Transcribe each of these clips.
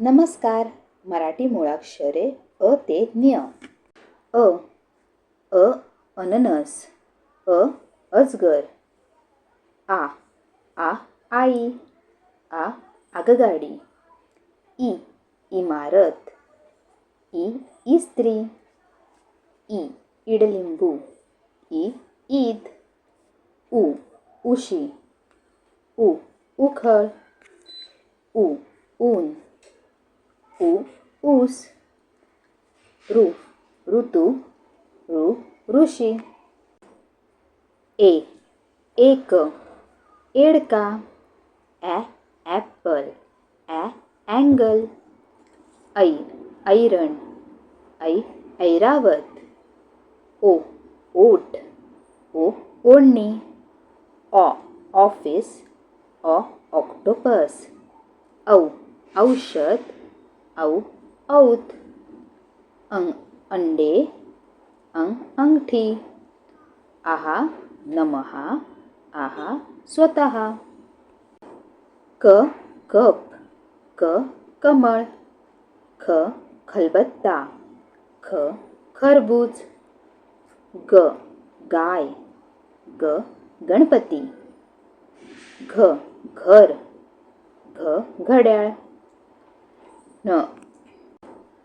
नमस्कार मराठी मुळाक्षरे अ ते ज्ञ अ अ अननस. अ अजगर आ आ आई. आ आगगाडी. ई इमारत. ई इस्त्री ई इडलिंबू. ई ईद. उ उशी. उ उखळ. उ ऊन. उ ऊस ऋ ऋतू ऋ ऋषी. ए एक एडका ॲ ॲपल ॲ अँगल. ऐ ऐरण ऐ ऐरावत. ओ ओट ओ ओढणी. ऑ ऑफिस ऑ ऑक्टोपस. औ औषध. औ औत अंग अंडे अंग अंगठी। आहा नमहा आहा स्वतः। क कप। क कमळ। ख खलबत्ता। ख खरबूज। ग गाय। ग गणपती। घ घर। घ घड्याळ। न.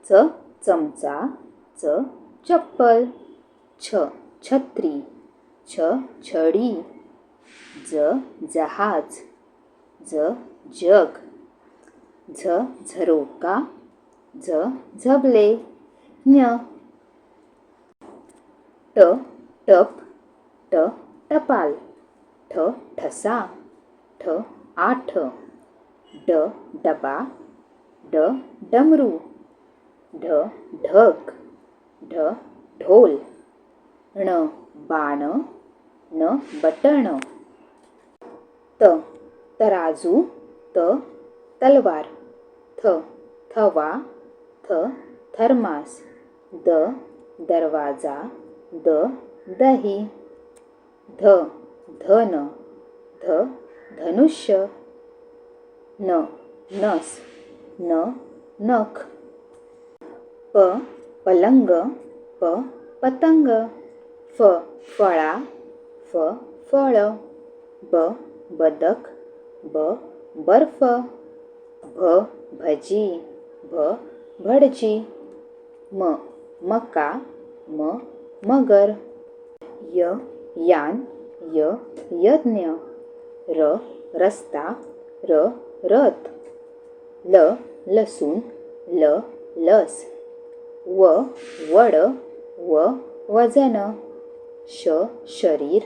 च चमचा च चप्पल छ छत्री छ छडी ज जहाज ज जग झ झरोका झ झबले ज्ञ ट टप ट टपाल ठ ठसा ठ आठ. ड डबा ड डमरू. ढ ढग ढ ढोल. ण बाण. न बटण. त तराजू. त तलवार. थ थवा. थ थर्मास. द दरवाजा. द दही. ध धन. ध धनुष्य. न नस. न नख. प पलंग. प पतंग. फ फळा. फ फळ. ब बदक. ब बर्फ. भ भजी. भ भडजी. म मका. म मगर. य यान. य यज्ञ. र रस्ता. र रथ. ल लसूण ल लस. व वड व वजन. श शरीर.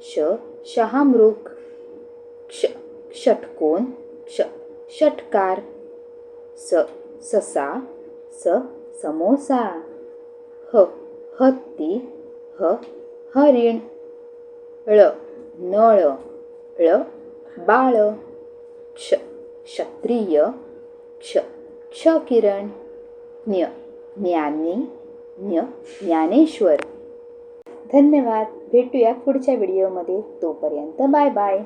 श शहामृग. क्ष षटकोन. क्ष षटकार. स ससा. स समोसा. ह हत्ती. ह हरिण. ळ नळ. ळ बाळ. क्ष क्षत्रिय. क्ष क्षकिरण ज्ञ ज्ञानी ज्ञ ज्ञानेश्वर. धन्यवाद. भेटूया पुढच्या व्हिडिओमध्ये तोपर्यंत बाय बाय.